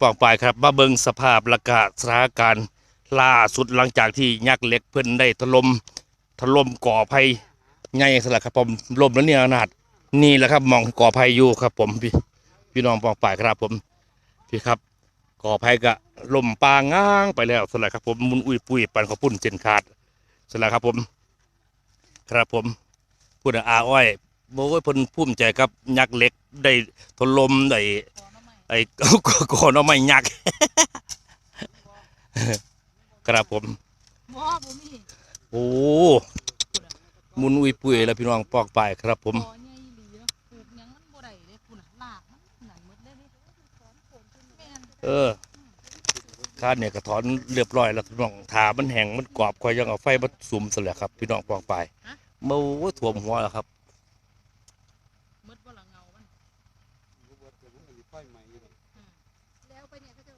ปองปลายครับมาเบิงสภาพและกาสถานการณ์ล่าสุดหลังจากที่ยักษ์เล็กเพิ่นได้ถล่มถล่มก่อภัยใหญ่สละครับผมลมแล้วเนี่ยขนาดนี่แหละครับมองก่อภัยอยู่ครับ ผมพี่พี่น้องปองปายครับผมพี่ครับก่อภัยกะลมปางง้างไปแล้วสละครับผมมุนอุ้ยปุ้ยปันขอปุ่นเจนขาดสละครับผม ครับผมพูดอาอ้อยบอกว่าเพิ่นภูมิใจครับยักษ์เล็กได้ถล่มได้ ไอ้ก่อนเอาไม่ยักษ์ครับผมบ่บ่มีโอ้มุนอุ้ยปุ้ยแล้วพี่น้องปอกไปครับผมบ่ใหญ่อีหลีเนาะปลูกหยังมันบ่ได้เด้พุ่นน่ะรากมันนั่นหมดเลยเด้แม่นเออข้าเนี่ยกระถอนเรียบร้อยแล้วพี่น้องถามันแห้งมันกรอบคอยยังเอาไฟมาสุมเสร็จแล้วครับ พี่น้องปอกไปเมื่อถ่วมหัวแล้วครับ หมดบ่ละเงามัน แล้วไปเนี่ยก็จะ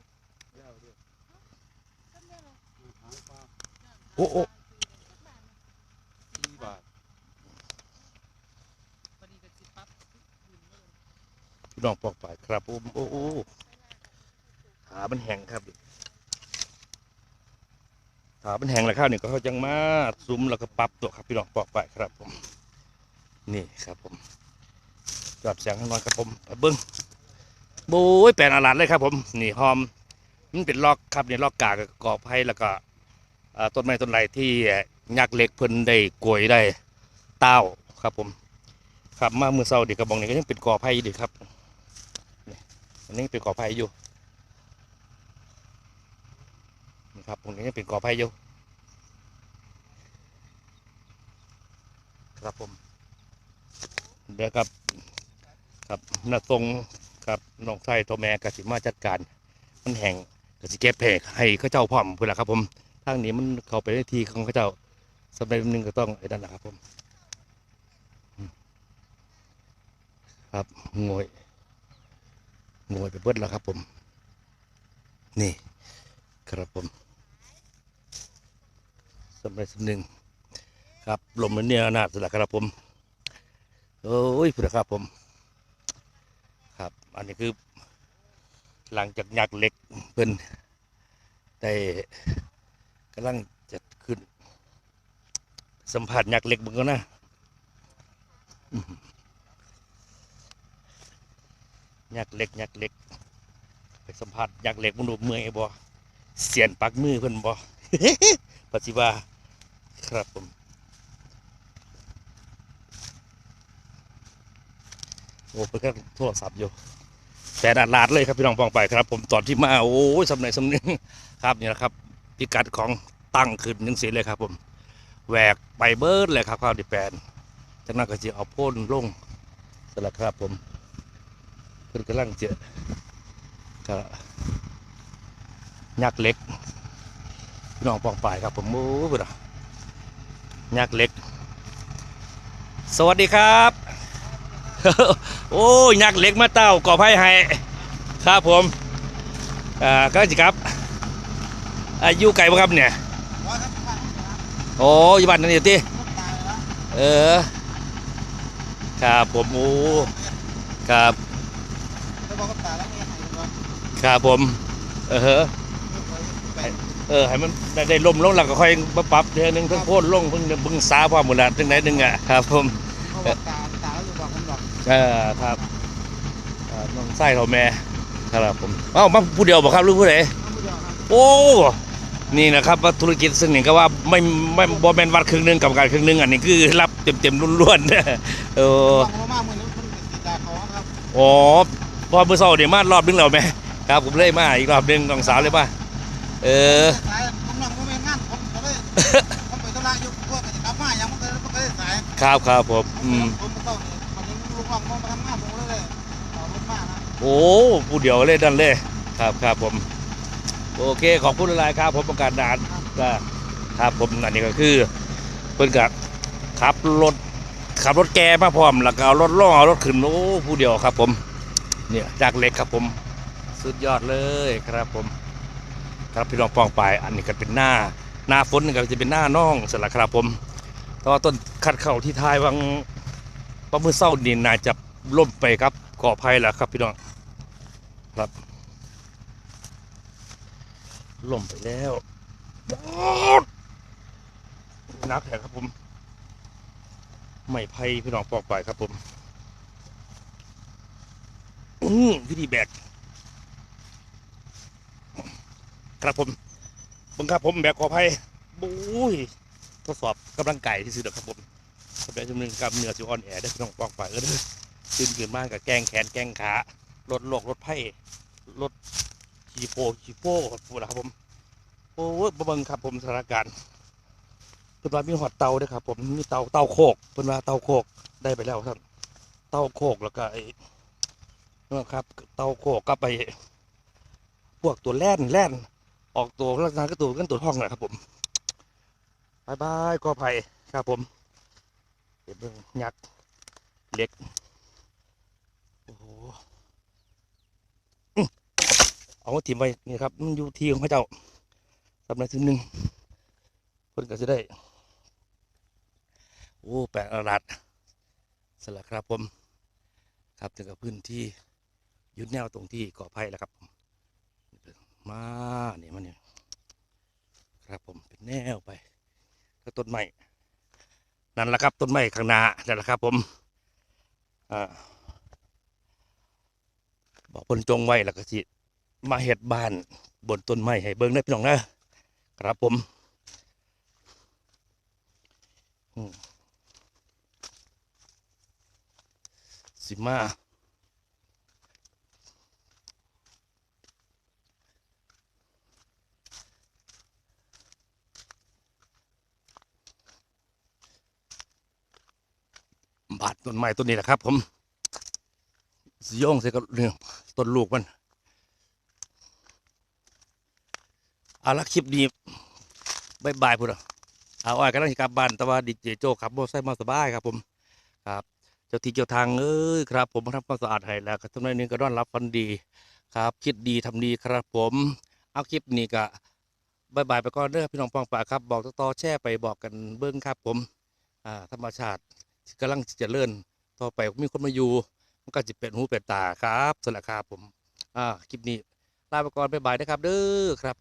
โอ้โอ้พอดีก็สิปรับพี่น้องปอกไปครับผมโอ้โอ้ถามันแห้งครับถามันแห้งแล้วข้าวนี่ก็เขาจังมาซุ้มแล้วก็ปรับตัวครับพี่น้องปอกไปครับผมนี่ครับผมจับเสียงข้างนอยครับผมไปเบิ้ง โอ้ยแปลนอลาดเลยครับผมนี่หอมมันเป็นลอกครับนี่ลอกกากกอไผ่แล้วก็ต้นไม้ต้นไรที่ยักษ์เล็กเพิ่นได้กลวยได้เต้าครับผมครับมาเมื่อเช้าเด็กกระบองนี่ก็ยังเป็นกอไผ่อยู่ดีครับนี่อันนี้เป็นกอไผ่อยู่นี่ครับตรงนี้ยังเป็นกอไผ่อยู่ครับผมเดี๋ยวครับครับนาทรง ครับน้องไส้ตัวแม่กสิมาจัดการ มันแห้งกสิเก็บเพกให้ข้าเจ้าพร้อมเพื่อละครับผมทางนี้มันเข้าไปในทีของข้าเจ้าสำหรับหนึ่งก็ต้องไอ้นั่นแหละครับผม ครับงวยงวยไปเบิดแล้วครับผม นี่ครับผมสำเร็จสำหนึ่งครับลมมันเนี่ยนาดสุดแล้วครับผมโอ้ยพูดครับผมครับ อันนี้คือ หลังจากหยักเหล็กเพิ่นได้กำลังจะขึ้น สัมผัสหยักเหล็กมึงก็นะหยักษ์เล็กหยักษ์เล็กไปสัมผัสหยักษ์เล็กมันดูเมื่อยบ่เสียนปักมือเพิ่นบ่ปัจจิบาครับผมโอ้เพิ่นโทรศัพท์อยู่ แต่ดาดลาดเลยครับพี่น้องปองไปครับ ผมตอนที่มาโอ้ยสำเร็จสำนึงครับนี่แหละครับพิกัดของตั้งขึ้นยังสีเลยครับ ผมแหวกไปเบิร์ดเลยครับข้าวดิแปนจากนั้นก็จะเอาพ่นลงสละครับผมเพิ่นกำลังเจอก็ยักเล็กพี่น้องปองไปครับ ผมโอ้บุระยักเล็ก สวัสดีครับ โอ้ยักษ์เล็กมาเต้าก่อไผ่ให้ครับผมอ่าก็จิครับอายุไก่บ่ครับเนี่ยโอ้ยบ้านนั่นอยู่ที่เออครับผมโอ้ครับครับผม เออเฮ้ออให้มันได้ได้ล่มลงแล้วก็ค่อยมาปรับเดือนหนึงเพิ่งโพ่นลงเพิ่งบึงสาพร้อหมดละจังไหนหนึ่งอะครับผม เออครับอ่าน้องไส้เขาแม่ครับผมเอ้ามาผู้เดียวบอกครับหรือผู้ใดโอ้นี่นะครับว่าธุรกิจซึ่งนี่ก็ว่าไม่ไม่บอแมนวัดครึ่งหนึงกับการครึ่งหนึงอันนี้คือรับเต็มเต็มๆล้วนๆเอออ๋อพอเมื่อเช้าเดี๋ยวมารอบนึงแล้วไหมครับผมเลยมาอีกรอบนึงน้องสาวเลยมาเออครับครับผมอืม โอ้ผู้เดียวเลยนั่นเลยครับครับผม โอเคขอบคุณหลายๆครับผมประกาศดานก็ครับผมอันนี้ก็คือเพิ่นกับขับรถขับรถแกมาพร้อมแล้วก็เอารถล่องเอารถขึ้นโอ้ผู้เดียวครับผม เนี่ยจากเล็กครับผม สุดยอดเลยครับผม ครับพี่น้องปองไปอันนี้ก็เป็นหน้าหน้าฝนก็จะเป็นหน้าน่องสละครับผมแตว่าต้นคัดเข่าที่ท้ายวัง ประมือเศร้านี่น่าจะล่มไปครับก่อภัยแหละครับพี่น้องครับล่มไปแล้วนักแหกครับผมไม่ไพ่พี่น้องปอกไปครับผมอืมวิธีแบกครับผมบังคับผมแบกขอไพ่บุ้ยทดสอบกำลังกายที่สุดครับผม สำหรับจุดหนึ่งกับเหนือสิออนแอร์ได้พี่น้องปอกไปเออตื่นขึ้นมากกับแกงแขนแกงขาลดโลกลดไพ่ลดขีโปขีโป้พูดแล้วครับผมโอ้ยบ่เบิงครับผมสถานการณ์เพิ่นว่ามีหอดเตาด้วยครับผมมีเตาเตาโคกเพิ่นว่าเตาโคกได้ไปแล้วครับเตาโคกแล้วก็ไอ้นั่นครับเตาโคกก็ไป พวกตัวแล่นแล่นออกตัวลักษณะก็ตัวกันตัวห้องนะครับผมบายบายก็ภัยครับผม เดี๋ยวเบิ่งยักษ์เล็ก โอ้โหเอาถิ่มไว้นี่ครับมันอยู่ที่ของพระเจ้าสำนักที่หนึ่งเพิ่นก็จะได้ โอ้แปลกประหลาดสละครับผม ครับถึงกับพื้นที่ยึดแนวตรงที่ก่อไผ่แล้วครับผมมาเนี่ยมันเนี่ยครับผมเป็นแนวไปแล้วต้นไม้ นั่นแหละครับต้นไม้ข้างหน้านั่นแหละครับ ผมอบอกคนจงไว้แล้วก็สิมาเห็ดบ้านบนต้นไม้ให้เบิ้งได้พี่น้องนะครับผมสิมา บาดต้นไม้ต้นนี้แหละครับ ผมสิโยงใส่กับเรื่องต้นลูกมันอาละคลิปนี้บายบายพุ่นอะเอาอ้อยกำลังจะกลับบ้านแต่ว่าดิเจโจขับมอเตอร์ไซค์มาสบายครับผมครับเจ้าที่เจ้าทางเอ้ยครับ ผมทำความสะอาดให้แล้วทำนายนึงก็ด้อนรับฟันดีครับ คิดดีทำดีครับผมเอาคลิปนี้ก็บายบายไปก่อนเด้อพี่น้องปองป่าครับ บอกต่อแช่ไปบอกกันเบิ้งครับ ผมอ่าธรรมชาติ กำลังเลื่อนต่อไปมีคนมาอยู่มันก็จะเป็นหูเป็นตาครับสวัสดีครับผมอ่าคลิปนี้ลาไปก่อนบ๊ายบายนะครับเด้อครับผม